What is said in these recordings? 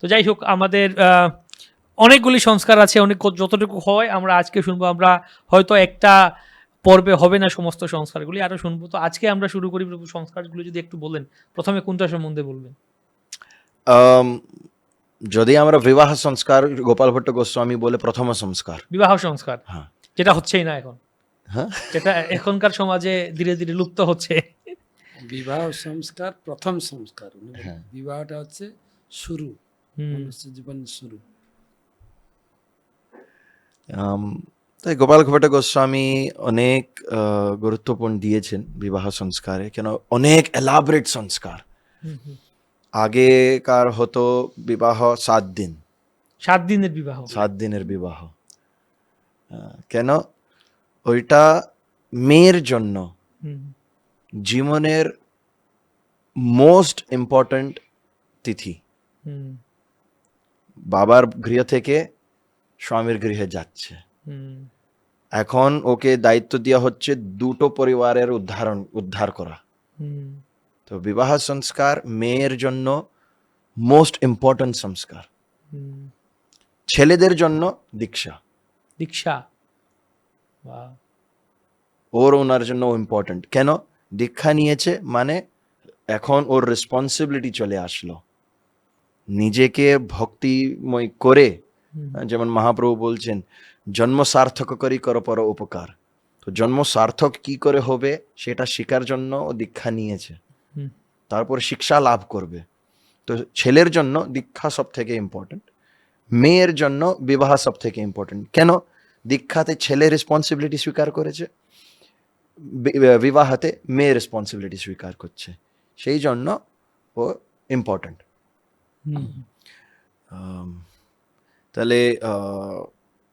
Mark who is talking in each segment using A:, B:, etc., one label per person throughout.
A: তো যাই হোক আমাদের অনেকগুলি সংস্কার আছে অনেক যতটুকু হয় আমরা আজকে শুনব। আমরা হয়তো একটা পর্বে হবে না সমস্ত সংস্কারগুলি আরও শুনব। তো আজকে আমরা শুরু করি প্রভু সংস্কারগুলো যদি একটু বলেন। প্রথমে কোনটা সম্বন্ধে বলবেন।
B: যদি আমরা বিবাহ সংস্কার গোপাল ভট্ট গোস্বামী বলে প্রথম সংস্কার।
A: বিবাহ সংস্কার?
B: হ্যাঁ।
A: যেটা হচ্ছেই না এখন।
B: হ্যাঁ?
A: যেটা এখনকার সমাজে ধীরে ধীরে লুপ্ত হচ্ছে।
C: বিবাহ সংস্কার প্রথম সংস্কার।
B: হ্যাঁ।
C: বিবাহটা হচ্ছে শুরু। জীবনের শুরু।
B: তাই গোপাল ভট্ট গোস্বামী অনেক আহ, গুরুত্বপূর্ণ দিয়েছেন বিবাহ সংস্কারে কেন অনেক এলাবরেট সংস্কার। আগেকার হতো বিবাহ সাত দিন।
A: সাত দিনের বিবাহ।
B: সাত দিনের বিবাহ। কেন? ওইটা মেয়ের জন্য জীবনের মোস্ট ইম্পর্ট্যান্ট তিথি।
A: হুম,
B: বাবার গৃহ থেকে স্বামীর গৃহে যাচ্ছে। এখন ওকে দায়িত্ব দেওয়া হচ্ছে দুটো পরিবারের উদ্ধারণ উদ্ধার করা। তো বিবাহ সংস্কার মেয়ের জন্য মোস্ট ইম্পর্ট্যান্ট সংস্কার। ছেলেদের জন্য দীক্ষা।
A: দীক্ষা?
B: ওর ওনার জন্য ইম্পর্টেন্ট কেন? দীক্ষা নিয়েছে মানে এখন ওর রেসপন্সিবিলিটি চলে আসলো। নিজেকে ভক্তিময় করে যেমন মহাপ্রভু বলছেন জন্ম সার্থক করি কর পর উপকার। তো জন্ম সার্থক কি করে হবে? সেটা শিকার জন্য ও দীক্ষা নিয়েছে। তারপর শিক্ষা লাভ করবে। তো ছেলের জন্য দীক্ষা সব থেকে ইম্পর্টেন্ট মেয়ের জন্য বিবাহ সব থেকে ইম্পর্টেন্ট কেন? দীক্ষাতে ছেলে রেসপন্সিবিলিটি স্বীকার করেছে বিবাহতে মেয়ে রেসপন্সিবিলিটি স্বীকার করছে। সেই জন্য ও ইম্পর্টেন্ট তাহলে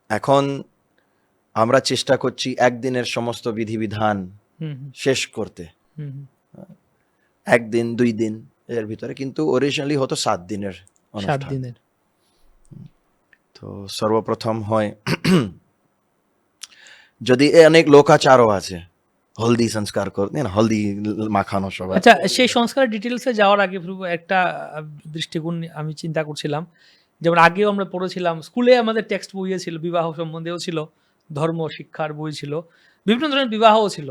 B: এখন আমরা চেষ্টা করছি একদিনের সমস্ত বিধিবিধান শেষ করতে। একদিন দুই দিন এর ভিতরে কিন্তু অরিজিনালি হতো সাত দিনের
A: সাত দিনের।
B: তো সর্বপ্রথম হয় যদি অনেক লোকাচারও আছে হলদি সংস্কার করতে না হলদি মাখানো সবাই।
A: আচ্ছা সেই সংস্কার ডিটেলসে যাওয়ার আগে একটা দৃষ্টিকোণ আমি চিন্তা করছিলাম। যেমন আগেও আমরা পড়েছিলাম, স্কুলে আমাদের টেক্সট বইয়ে ছিল, বিবাহ সম্বন্ধেও ছিল, ধর্ম, শিক্ষার বই ছিল, বিভিন্ন ধরনের বিবাহও ছিল।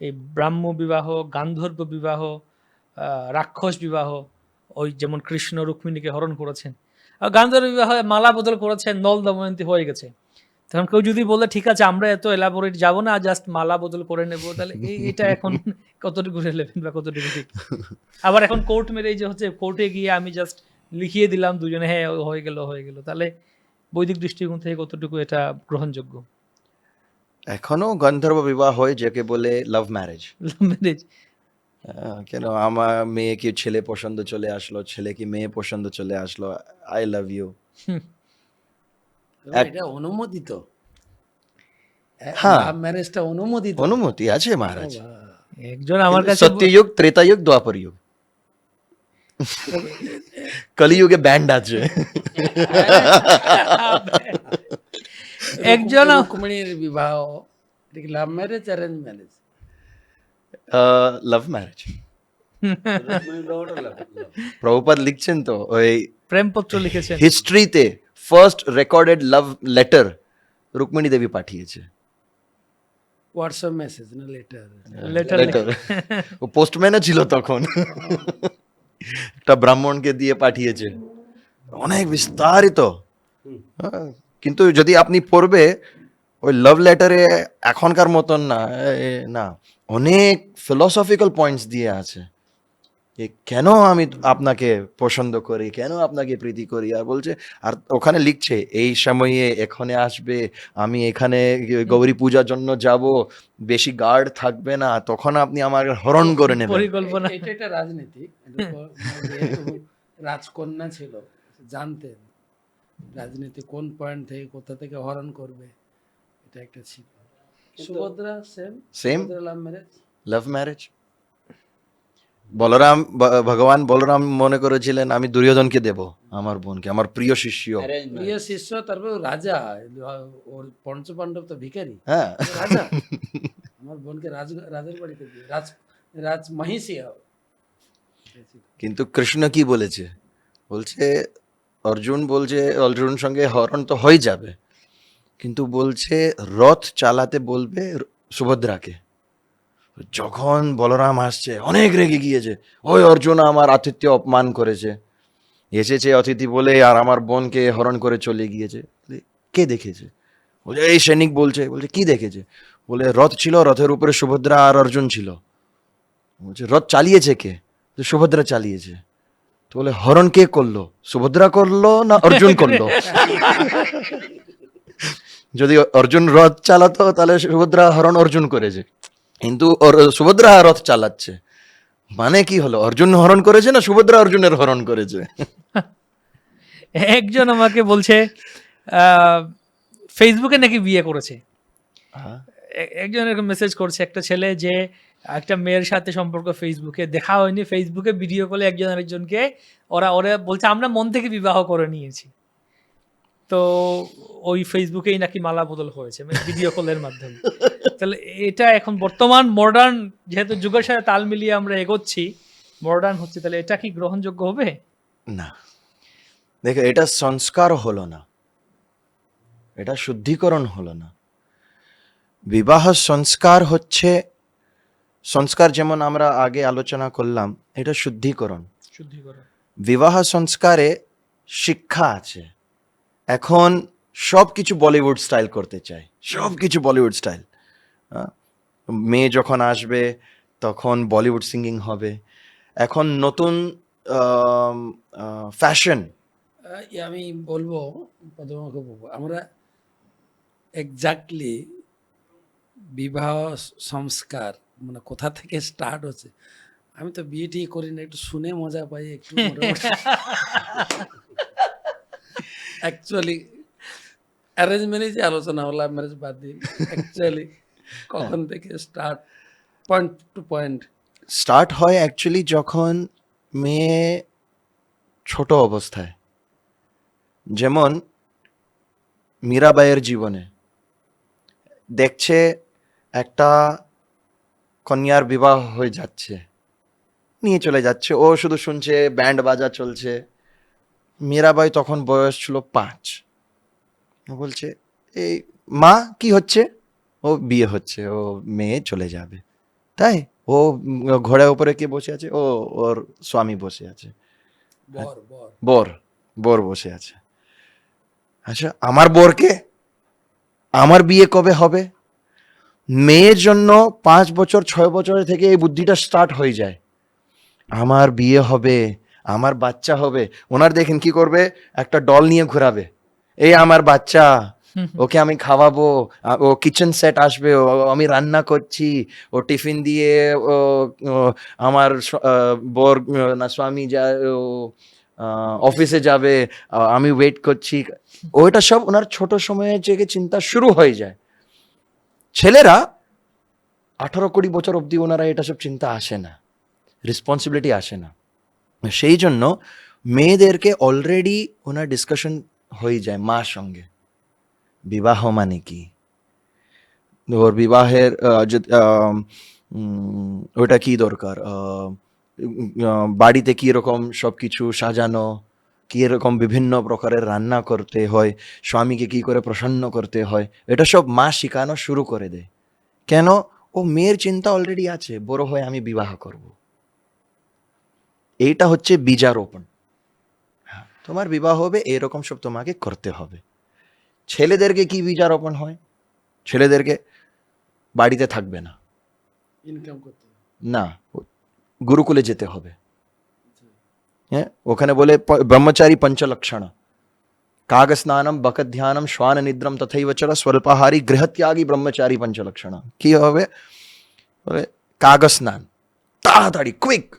A: এই ব্রাহ্ম বিবাহ, গান্ধর্ব বিবাহ রাক্ষস বিবাহ, ওই যেমন কৃষ্ণ রুক্মিণীকে হরণ করেছেন। আর গান্ধর্ব বিবাহ মালা বদল করেছেন, নল দময়ন্তী হয়ে গেছে। তখন কেউ যদি বলে ঠিক আছে আমরা এত এলাবোরেট যাব না জাস্ট মালা বদল করে নেব তাহলে এটা এখন কতটুকু রেলেভেন্ট বা কতটুকু ঠিক? আবার এখন কোর্ট মেরে যে হচ্ছে কোর্টে গিয়ে আমি জাস্ট লিখিয়ে দিলাম দুজনে হ্যাঁ হয়ে গেল হয়ে গেল। তাহলে বৈদিক দৃষ্টিকোণ থেকে কতটুকু এটা গ্রহণযোগ্য?
B: এখনও গন্ধর্ব বিবাহ হয় যাকে বলে লাভ ম্যারেজ
A: ম্যারেজ
B: কেন? আমার মেয়ে কি ছেলে পছন্দ চলে আসলো? ছেলে কি মেয়ে পছন্দ চলে আসলো? আই লাভ ইউ
C: এটা অনুমোদিত।
B: হ্যাঁ।
C: ম্যারেজটা অনুমোদিত।
B: অনুমতি আছে মহারাজ।
C: বাবা।
A: একজন আমার কাছে
B: সত্যযুগ ত্রেতাযুগ দ্বাপর যুগ। কলিযুগে ব্যান্ড আছে।
A: একজন
C: রুক্মিণীর বিবাহ এটা কি love marriage arrange marriage
B: love marriage Prabhupada লিখছেন তো ওই
A: প্রেমপত্র লিখেছেন।
B: হিস্ট্রিতে first recorded love letter Rukmini Devi পাঠিয়েছে।
C: হোয়াটসঅ্যাপ মেসেজ না লেটার
A: লেটার
B: লেটার ও পোস্টম্যানও ছিল তখন। একটা ব্রাহ্মণকে দিয়ে পাঠিয়েছে। অনেক বিস্তারিত। হ্যাঁ, কিন্তু যদি আপনি পড়বে ওই লাভ লেটারে এখনকার মতন না না অনেক ফিলসফিক্যাল পয়েন্টস দিয়ে আছে। যে কেন আমি আপনাকে পছন্দ করি কেন আপনাকে প্রীতি করি? আর বলছে আর ওখানে লিখছে এই সময়ে এখানে আসবে আমি এখানে গৌরী পূজার জন্য যাব বেশি গার্ড থাকবে না তখন আপনি আমার হরণ করে নেবেন।
A: পরিকল্পনা।
C: এটা একটা রাজনীতি রাজকন্যা ছিল জানতেন রাজনীতি কোন পয়েন্ট থেকে কোথা থেকে হরণ করবে এটা একটা ছিল। Subhadra same?
B: Same
C: love marriage
B: love marriage Balaram ভগবান বলরাম মনে করেছিলেন আমি দুর্যোধনকে দেব আমার বোনকে আমার প্রিয় শিষ্য।
C: প্রিয় শিষ্য তারপর রাজা ওর পঞ্চপাণ্ডব তো ভিখারি।
B: হ্যাঁ।
C: রাজা। আমার বোনকে রাজ রাজার বাড়িতে রাজ রাজ মহিষী
B: কিন্তু কৃষ্ণ কি বলেছে? বলছে অর্জুন বলছে অর্জুন সঙ্গে হরণ তো হয়ে যাবে। কিন্তু বলছে রথ চালাতে বলবে সুভদ্রাকে যখন বলরাম আসছে অনেক রেগে গিয়েছে। ওই অর্জুন আমার আতিথ্য অপমান করেছে। এসেছে অতিথি বলে আর আমার বোনকে হরণ করে চলে গিয়েছে। কে দেখেছে? বলছে এই সৈনিক বলছে। বলছে কি দেখেছে? বলে রথ ছিল রথের উপরে সুভদ্রা আর অর্জুন ছিল। বলছে রথ চালিয়েছে কে? সুভদ্রা চালিয়েছে। তো বলে হরণ কে করল? সুভদ্রা করল না অর্জুন করল? যদি অর্জুন রথ চালাতো তাহলে সুভদ্রা হরণ অর্জুন করেছে। কিন্তু ওর- সুভদ্রা রথ চালাচ্ছে। মানে কি হলো? অর্জুন হরণ করেছে না সুভদ্রা অর্জুনের হরণ করেছে?
A: একজন আমাকে বলছে ফেসবুকে নাকি বিয়ে করেছে। এ- একজন এরকম মেসেজ করছে একটা ছেলে যে একটা মেয়ের সাথে সম্পর্ক ফেসবুকে দেখা হয়নি। ফেসবুকে ভিডিও কলে একজন আরেকজনকে ওরা ওরা বলছে আমরা মন থেকে বিবাহ করে নিয়েছি। তো ওই ফেসবুকেই নাকি মালা বদল হয়েছে ভিডিও কলের মাধ্যমে। তাহলে এটা এখন বর্তমান মডার্ন যেহেতু যুগের সাথে তাল মিলিয়ে আমরা এগোচ্ছি মডার্ন হচ্ছে তাহলে এটা কি গ্রহণযোগ্য হবে?
B: না। দেখো এটা সংস্কার হলো না। এটা শুদ্ধিকরণ হলো না। বিবাহ সংস্কার হচ্ছে সংস্কার যেমন আমরা আগে আলোচনা করলাম এটা শুদ্ধিকরণ।
A: শুদ্ধিকরণ।
B: বিবাহ সংস্কারে শিক্ষা আছে। এখন সব কিছু বলিউড স্টাইল করতে চাই সব কিছু বলিউড স্টাইল মেয়ে যখন আসবে তখন বলিউড সিঙ্গিং হবে। এখন নতুন ফ্যাশন
C: ই আমি বলব বলব আমরা এক্স্যাক্টলি বিবাহ সংস্কার মানে কোথা থেকে স্টার্ট হচ্ছে? আমি তো বিয়ে টিয়ে করি না একটু শুনে মজা পাই একটু অ্যাকচুয়ালি অ্যারেঞ্জ ম্যারেজে আলোচনা হলো ম্যারেজ বাদ দিয়ে। অ্যাকচুয়ালি কখন থেকে start point to point
B: start হয় অ্যাকচুয়ালি যখন মেয়ে ছোট অবস্থায়। যেমন মীরাবাইয়ের জীবনে। দেখছে একটা কন্যার বিবাহ হয়ে যাচ্ছে। নিয়ে চলে যাচ্ছে। ও শুধু শুনছে ব্যান্ড বাজা চলছে। মীরাবাই তখন বয়স ছিল পাঁচ। ও বলছে এই মা কি হচ্ছে? ও বিয়ে হচ্ছে ও মেয়ে চলে যাবে। তাই? ও ঘোড়ার উপরে কে বসে আছে? ও ওর স্বামী বসে আছে।
C: বর বর।
B: বর বর বসে আছে। আচ্ছা আমার বরকে? আমার বিয়ে কবে হবে? মেয়ের জন্য পাঁচ বছর ছয় বছর থেকে এই বুদ্ধিটা স্টার্ট হয়ে যায়। আমার বিয়ে হবে আমার বাচ্চা হবে। ওনার দেখেন কি করবে? একটা ডল নিয়ে ঘোরাবে। এই আমার বাচ্চা ওকে আমি খাওয়াবো ও কিচেন সেট আসবে ও আমি রান্না করছি ও টিফিন দিয়ে ও আমার বর না স্বামী যা ও অফিসে যাবে আমি ওয়েট করছি। ওইটা সব ওনার ছোট সময়ে থেকে চিন্তা শুরু হয়ে যায়। ছেলেরা আঠারো কুড়ি বছর অবধি ওনারা এটা সব চিন্তা আসে না। রেসপন্সিবিলিটি আসে না। সেই জন্য মেয়েদেরকে অলরেডি ওনার ডিসকাশন হয়ে যায় মার সঙ্গে। বিবাহ মানে কি? ওর বিবাহের ওটা কি দরকার? বাড়িতে কীরকম সব কিছু সাজানো? কি রকম বিভিন্ন প্রকারের রান্না করতে হয়? স্বামীকে কি করে প্রসন্ন করতে হয়? এটা সব মা শেখানো শুরু করে দেয়। কেন? ও মেয়ের চিন্তা অলরেডি আছে, বড় হয়ে আমি বিবাহ করব। এইটা হচ্ছে বীজারোপণ। হ্যাঁ। তোমার বিবাহ হবে এরকম সব তোমাকে করতে হবে। ছেলেদেরকে কি বীজারোপণ হয়? ছেলেদেরকে বাড়িতে থাকবে না।
C: ইনকাম করতে হবে।
B: না ও- গুরুকুলে যেতে হবে। হ্যাঁ ওখানে বলে প- ব্রহ্মচারী পঞ্চলক্ষণ। কাগ স্নানম বকত ধ্যানম শ্বান নিদ্রম তথৈব চল স্বল্পাহারী গৃহত্যাগী ব্রহ্মচারী পঞ্চলক্ষণ। কি হবে? বলে কাগ স্নান তাড়াতাড়ি কুইক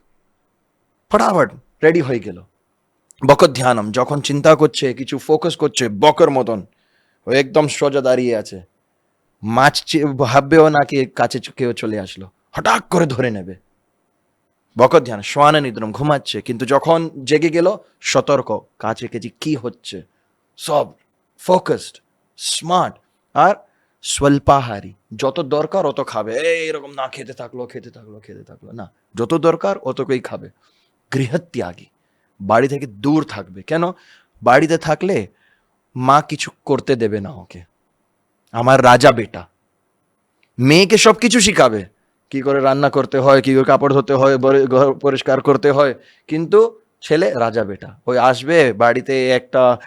B: ফটাফট রেডি হয়ে গেল। বকত ধ্যানম যখন চিন্তা করছে, কিছু ফোকাস করছে, বকর মতন, ও একদম সোজা দাঁড়িয়ে আছে। মাছ ভাববেও না কি কাছে কেউ চলে আসলো। হঠাৎ করে ধরে নেবে। বকত ধ্যান শ্বানে নিদ্রম, ঘুমাচ্ছে, কিন্তু যখন জেগে গেল, সতর্ক, কাছে কেজি কি হচ্ছে, সব ফোকাসড স্মার্ট আর স্বল্পাহারী। যত দরকার অত খাবে। এই এরকম না, খেতে থাকল খেতে থাকল খেতে থাকল। না, যত দরকার অতকেই খাবে। গৃহত্যাগী। বাড়ি থেকে দূর থাকবে। কেন? বাড়িতে থাকলে মা কিছু করতে দেবে না ওকে। আমার রাজা বেটা। মেয়েকে সব কিছু শিখাবে। কি করে রান্না করতে হয়, কি করে কাপড় ধুতে হয় ঘর পরিষ্কার করতে হয়। কিন্তু ছেলে রাজা বেটা। ওই আসবে, বাড়িতে একটা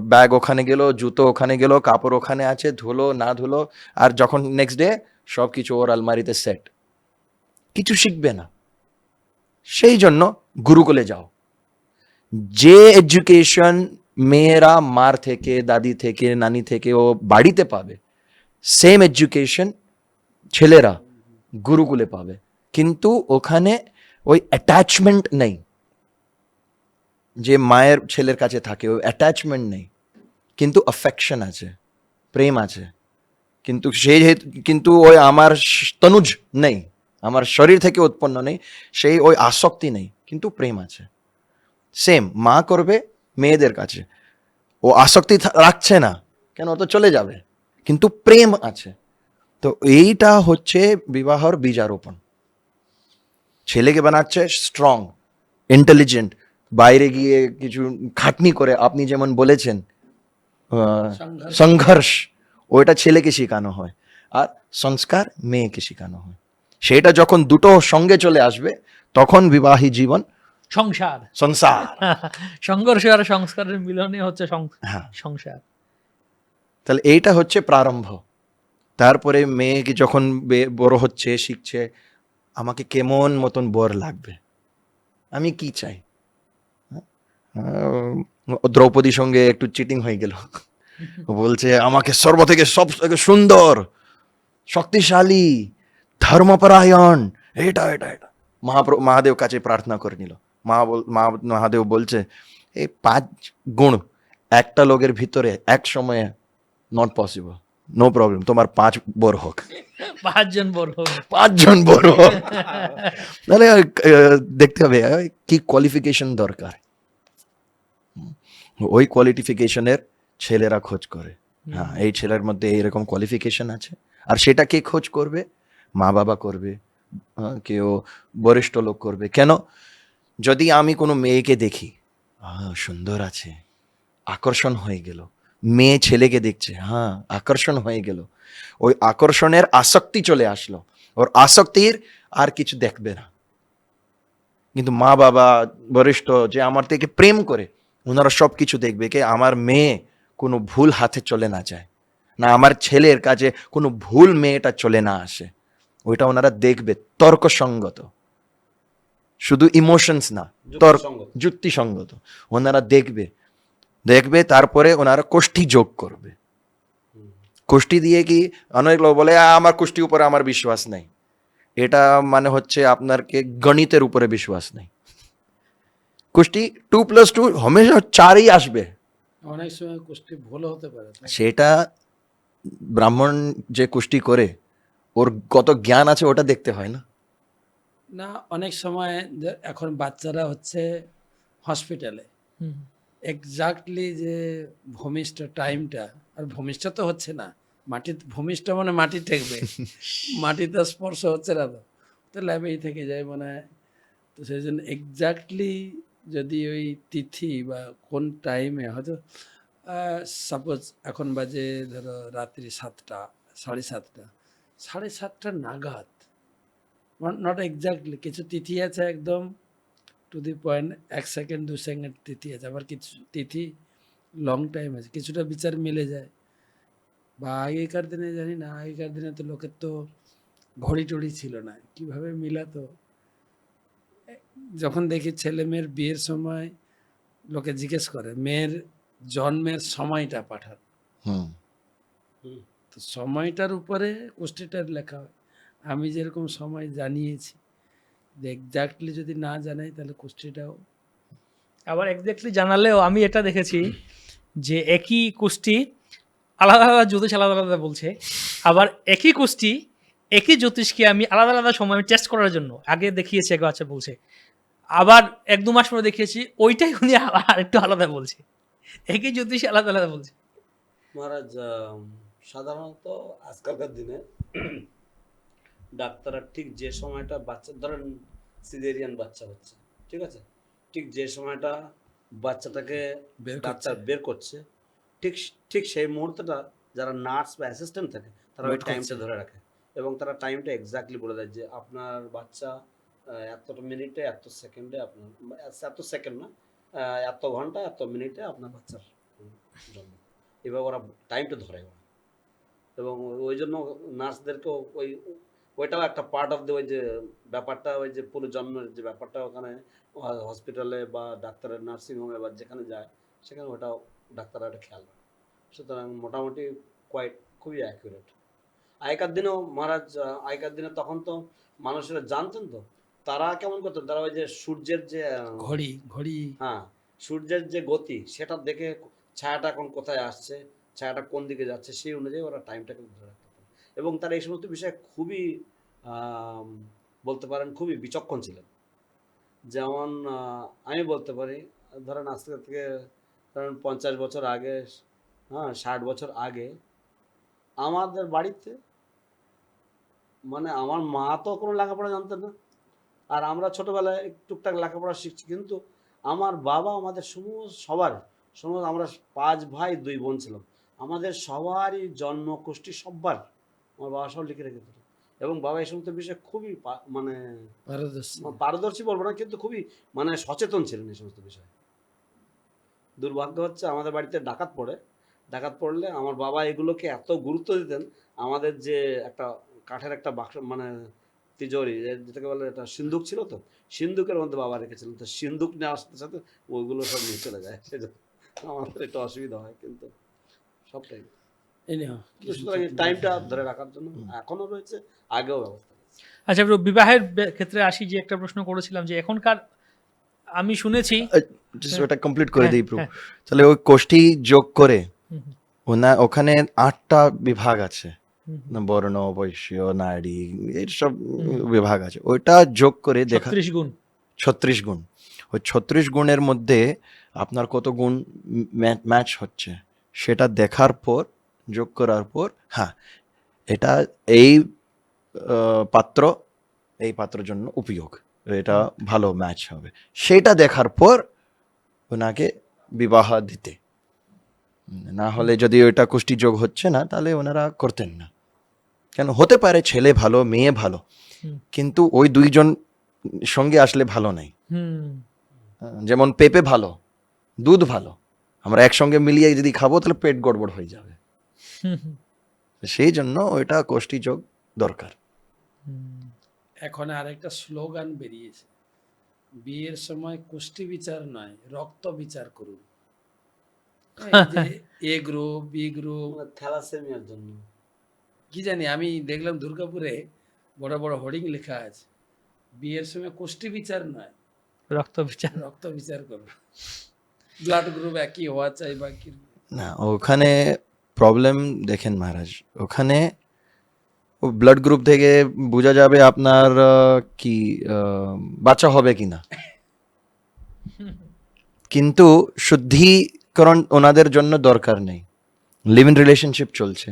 B: ব্যাগ ওখানে গেল, জুতো ওখানে গেল, কাপড় ওখানে আছে, ধুলো, না ধুলো, আর যখন নেক্সট ডে সব কিছু ওর আলমারিতে সেট কিছু শিখবে না। সেই জন্য গুরুকুলে যাও। যে এডুকেশন মেয়েরা মার থেকে, দাদি থেকে, নানি থেকে ও বাড়িতে পাবে সেম এডুকেশন ছেলেরা গুরুকুলে পাবে। কিন্তু ওখানে ওই অ্যাটাচমেন্ট নেই। যে মায়ের ছেলের কাছে থাকে, ওই অ্যাটাচমেন্ট নেই। কিন্তু অ্যাফেকশন আছে, প্রেম আছে। কিন্তু সেই যেহেতু, কিন্তু ওই আমার তনুজ নেই। আমার শরীর থেকে উৎপন্ন নেই, সেই ওই আসক্তি নেই। কিন্তু প্রেম আছে। সেম মা করবে মেয়েদের কাছে। ও আসক্তি রাখছে না কেন? ও তো চলে যাবে। কিন্তু প্রেম আছে। তো এইটা হচ্ছে বিবাহর বীজারোপণ। ছেলেকে বানাচ্ছে স্ট্রং ইন্টেলিজেন্ট বাইরে গিয়ে কিছু খাটনি করে আপনি যেমন বলেছেন।
C: সংঘর্ষ
B: ওইটা ছেলেকে শেখানো হয় আর সংস্কার মেয়েকে শেখানো হয়। সেটা যখন দুটো সঙ্গে চলে আসবে তখন বিবাহী জীবন
A: সংসার।
B: সংসার।
A: সংঘর্ষ আর সংস্কারের মিলনে হচ্ছে
B: হ্যাঁ।
A: সংসার।
B: তাহলে এইটা হচ্ছে প্রারম্ভ। তারপরে মেয়েকে যখন বড় হচ্ছে শিখছে আমাকে কেমন মতন বর লাগবে? আমি কি চাই? দ্রৌপদীর সঙ্গে একটু চিটিং হয়ে গেল। বলছে আমাকে সর্ব থেকে সব থেকে সুন্দর শক্তিশালী ধর্মপরায়ণ এটা এটা এটা। মহাপ্র মহাদেব কাছে প্রার্থনা করে নিল। মহা- মহাদেব বলছে এই পাঁচ গুণ একটা লোকের ভিতরে এক সময়ে নট পসিবল নো প্রবলেম তোমার পাঁচ বর হোক।
A: পাঁচজন বড়
B: পাঁচজন বড় হোক। তাহলে দেখতে হবে কি কোয়ালিফিকেশন দরকার। ওই কোয়ালিফিকেশনের ছেলেরা খোঁজ করে। হ্যাঁ এই ছেলের মধ্যে এইরকম কোয়ালিফিকেশন আছে। আর সেটা কে খোঁজ করবে? মা বাবা করবে। কেউ বরিষ্ঠ লোক করবে। কেন? যদি আমি কোনো মেয়েকে দেখি সুন্দর আছে, আকর্ষণ হয়ে গেল, মেয়ে ছেলেকে দেখছে হ্যাঁ আকর্ষণ হয়ে গেল, ওই আকর্ষণের আসক্তি চলে আসলো, ওর আসক্তির আর কিছু দেখবে না। কিন্তু মা বাবা, বরিষ্ঠ যে আমার থেকে প্রেম করে ওনারা সব কিছু দেখবে কে, আমার মেয়ে কোনো ভুল হাতে চলে না যায়, না আমার ছেলের কাছে কোনো ভুল মেয়েটা চলে না আসে। ওইটা ওনারা দেখবে তর্কসঙ্গত। শুধু ইমোশনস না তর্ক
D: যুক্তিসঙ্গত।
B: ওনারা দেখবে দেখবে তারপরে ওনারা কোষ্ঠী যোগ করবে। কুষ্টি দিয়ে কি অনেক লোক বলে আমার কুষ্টি উপরে আমার বিশ্বাস নেই। এটা মানে হচ্ছে আপনার কে গণিতের উপরে বিশ্বাস নেই। কুষ্টি টু প্লাস টু হমেশা চারই আসবে।
C: অনেক সময় কুষ্টি ভুল হতে পারে।
B: সেটা ব্রাহ্মণ যে কুষ্টি করে ওর কত জ্ঞান আছে ওটা দেখতে হয় না?
C: না অনেক সময় এখন বাচ্চারা হচ্ছে হসপিটালে
A: হুম।
C: এক্স্যাক্টলি যে ভূমিষ্ঠ টাইমটা আর ভূমিষ্ঠ তো হচ্ছে না। মাটি ভূমিষ্ঠ মানে মাটি ঠেকবে। মাটিতে স্পর্শ হচ্ছে না তো। তো ল্যাবেই থেকে যায় মনে হয়। তো সেই জন্য এক্স্যাক্টলি যদি ওই তিথি বা কোন টাইমে হয়তো সাপোজ এখন বাজে ধরো রাত্রি সাতটা সাড়ে সাতটা। সাড়ে সাতটা নাগাদ। নট এক্স্যাক্টলি কিছু তিথি আছে একদম টু দি পয়েন্ট এক সেকেন্ড দু সেকেন্ড তিথি আছে আবার কিছু তিথি লং টাইম আছে কিছুটা বিচার মিলে যায়। বা আগেকার দিনে জানি না আগেকার দিনে তো লোকের তো ঘড়ি টড়ি ছিল না কীভাবে মিলাতো? যখন দেখি ছেলে মেয়ের বিয়ের সময় লোকে জিজ্ঞেস করে মেয়ের জন্মের সময়টা পাঠান।
B: হুম।
C: তো সময়টার উপরে কোশ্চেনটার লেখা হয়। আমি যেরকম সময় জানিয়েছি যে এক্স্যাক্টলি যদি না জানাই তাহলে কোশ্চেনটাও
A: আবার এক্স্যাক্টলি জানালেও আমি এটা দেখেছি যে একই কুষ্টি আলাদা আলাদা জ্যোতিষ আলাদা আলাদা বলছে আবার একই কুষ্টি একই জ্যোতিষকে আমি আলাদা আলাদা সময় টেস্ট করার জন্য আগে দেখিয়েছি এক বাচ্চা বলছে। আবার এক দু মাস পরে দেখিয়েছি ওইটাই উনি আবার একটু আলাদা বলছে। একই জ্যোতিষ আলাদা আলাদা বলছে।
D: মহারাজ সাধারণত আজকালকার দিনে ডাক্তাররা ঠিক যে সময়টা বাচ্চা ধরেন সিজেরিয়ান বাচ্চা হচ্ছে ঠিক আছে? ঠিক যে সময়টা বাচ্চাটাকে
C: বাচ্চা
D: বের করছে ঠিক ঠিক সেই মুহূর্তটা যারা নার্স বা অ্যাসিস্ট্যান্ট থাকে তারা ওই টাইমটা ধরে রাখে এবং তারা টাইমটা এক্স্যাক্টলি বলে দেয় যে আপনার বাচ্চা এতটা মিনিটে এত সেকেন্ডে আপনার এত সেকেন্ড না এত ঘণ্টা এত মিনিটে আপনার বাচ্চার জন্ম। এভাবে ওরা টাইমটা ধরে ওরা। এবং ওই জন্য নার্সদেরকেও ওই ওইটাও একটা পার্ট অফ দ্য ওই যে ব্যাপারটা ওই যে পুরো জন্মের যে ব্যাপারটা ওখানে হসপিটালে বা ডাক্তারের নার্সিংহোমে বা যেখানে যায় সেখানে ওটাও ডাক্তাররা একটা খেয়াল রাখে। সুতরাং মোটামুটি কোয়াইট খুবই অ্যাকুরেট আগেকার দিনেও মহারাজ আগেকার দিনে তখন তো মানুষেরা জানতেন তো তারা কেমন করতো? তারা ওই যে সূর্যের যে
C: ঘড়ি ঘড়ি।
D: হ্যাঁ সূর্যের যে গতি সেটা দেখে ছায়াটা এখন কোথায় আসছে ছায়াটা কোন দিকে যাচ্ছে সেই অনুযায়ী ওরা টাইমটাকে ধরে রাখতে পারে। এবং তারা এই সমস্ত বিষয়ে খুবই বলতে পারেন খুবই বিচক্ষণ ছিলেন। যেমন আমি বলতে পারি, ধরেন আজ থেকে থেকে ধরেন পঞ্চাশ বছর আগে হ্যাঁ ষাট বছর আগে, আমাদের বাড়িতে মানে আমার মা তো কোনো লেখাপড়া জানতেন না। আর আমরা ছোটোবেলায় টুকটাক লেখাপড়া শিখছি, কিন্তু আমার বাবা আমাদের সমস্ত, সবার, সমস্ত আমরা পাঁচ ভাই দুই বোন ছিলাম। আমাদের সবারই জন্ম গোষ্ঠী সব্বার। আমার বাবা সব লিখে রেখে দিত এবং বাবা এই সমস্ত বিষয়ে খুবই মানে
C: পারদর্শী।
D: পারদর্শী বলব না কিন্তু খুবই মানে সচেতন ছিলেন এই সমস্ত বিষয়ে। দুর্ভাগ্য হচ্ছে আমাদের বাড়িতে ডাকাত পড়ে। ডাকাত পড়লে আমার বাবা এগুলোকে এত গুরুত্ব দিতেন আমাদের যে একটা কাঠের একটা বাক্স মানে তিজোরি যেটাকে বলে এটা সিন্দুক ছিল তো সিন্দুকের মধ্যে বাবা রেখেছিলেন। তো সিন্দুক নিয়ে আসতে সাথে ওইগুলো সব নিয়ে চলে যায়। সেজন্য আমাদের একটু অসুবিধা হয় কিন্তু। সবটাই। সুতরাং টাইমটা ধরে রাখার জন্য এখনও রয়েছে আগেও ব্যবস্থা
A: আচ্ছা বিবাহের ক্ষেত্রে আসি যে একটা প্রশ্ন করেছিলাম যে এখনকার আমি শুনেছি
B: ওটা কমপ্লিট করে
A: হ্যাঁ,
B: দিই প্রভু
A: হ্যাঁ।
B: তাহলে ওই কোষ্ঠী যোগ করে ওনা ওখানে আটটা বিভাগ আছে। বর্ণ বৈশ্য নারী এইসব বিভাগ আছে। ওইটা যোগ করে দেখা
A: ছত্রিশ গুণ।
B: ছত্রিশ গুণ। ওই ছত্রিশ গুণের মধ্যে আপনার কত গুণ ম্যাচ হচ্ছে? সেটা দেখার পর যোগ করার পর হ্যাঁ এটা এই পাত্র এই পাত্রের জন্য উপযোগ। এটা ভালো ম্যাচ হবে। সেটা দেখার পর ওনাকে বিবাহ দিতে। না হলে যদি ওইটা কুষ্টি যোগ হচ্ছে না তাহলে ওনারা করতেন না। কেন? হতে পারে ছেলে ভালো মেয়ে ভালো কিন্তু ওই দুইজন সঙ্গে আসলে ভালো নাই। যেমন পেঁপে ভালো দুধ ভালো আমরা একসঙ্গে মিলিয়ে যদি খাব তাহলে পেট গড়বড় হয়ে যাবে। সেই জন্য ওইটা কোষ্ঠী যোগ দরকার।
A: হুম।
C: এখন আরেকটা স্লোগান বেরিয়েছে। বিয়ের সময় কুষ্টি বিচার নয় রক্ত বিচার করুন। এ গ্রুপ বি গ্রুপ।
D: থ্যালাসেমিয়ার জন্য।
C: কি জানি আমি দেখলাম দুর্গাপুরে বড় বড় হোর্ডিং লেখা আছে। বিয়ের সময় কুষ্টি বিচার নয়।
A: রক্ত বিচার।
C: রক্ত বিচার করুন। ব্লাড গ্রুপ একই হওয়া চাই বা কি?
B: না, ওখানে প্রবলেম দেখেন মহারাজ, ওখানে ব্লাড গ্রুপ থেকে বোঝা যাবে আপনার কি বাচ্চা হবে কি না কিন্তু শুদ্ধিকরণ ওনাদের জন্য দরকার নেই। লিভ ইন রিলেশনশিপ চলছে।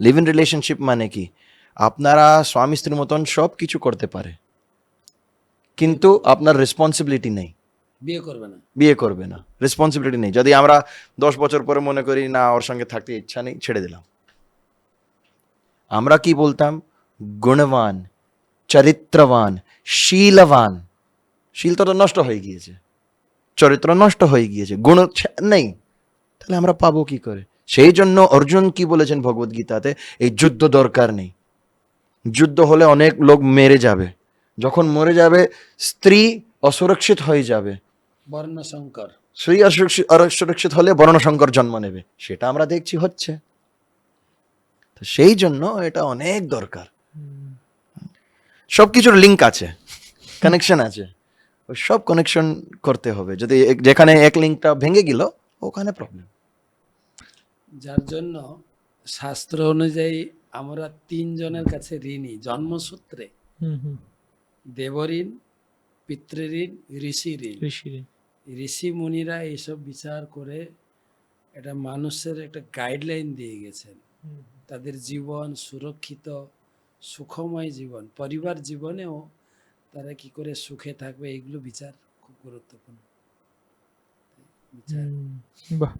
B: লিভ ইন রিলেশনশিপ মানে কি? আপনারা স্বামী স্ত্রীর মতন সব কিছু করতে পারে। কিন্তু আপনার রেসপন্সিবিলিটি নেই।
C: বিয়ে করবে না।
B: বিয়ে করবে না। রেসপন্সিবিলিটি নেই। যদি আমরা দশ বছর পরে মনে করি, না, ওর সঙ্গে থাকতে ইচ্ছা নেই, ছেড়ে দিলাম। আমরা কি বলতাম? গুণবান, চরিত্রবান, শীলবান। শীল তো নষ্ট হয়ে গিয়েছে। চরিত্র নষ্ট হয়ে গিয়েছে। গুণ নেই। তাহলে আমরা পাবো কি করে? সেই জন্য অর্জুন কি বলেছেন ভগবদ গীতাতে এই যুদ্ধ দরকার নেই। যুদ্ধ হলে অনেক লোক মেরে যাবে। যখন মরে যাবে, স্ত্রী অসুরক্ষিত হয়ে যাবে।
C: বর্ণ
B: স্ত্রী অসুরক্ষিত অসুরক্ষিত হলে বর্ণসংকর জন্ম নেবে। সেটা আমরা দেখছি হচ্ছে। তো সেই জন্য এটা অনেক দরকার। সব কিছুর লিঙ্ক আছে। কানেকশন আছে। ওই সব কানেকশন করতে হবে। যদি যেখানে এক লিঙ্কটা ভেঙে গেল ওখানে প্রবলেম
C: যার জন্য শাস্ত্র অনুযায়ী আমরা তিনজনের কাছে ঋণী। জন্মসূত্রে
A: হুম, হুম।
C: দেবঋণ পিতৃঋণ ঋষি ঋণ
A: ঋষি ঋণ।
C: ঋষি মুনিরা এইসব বিচার করে এটা মানুষের একটা গাইডলাইন দিয়ে গেছেন। তাদের জীবন সুরক্ষিত সুখময় জীবন পরিবার জীবনেও তারা কি করে সুখে থাকবে এগুলো বিচার খুব গুরুত্বপূর্ণ।
A: বাহ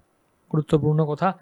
A: গুরুত্বপূর্ণ কথা।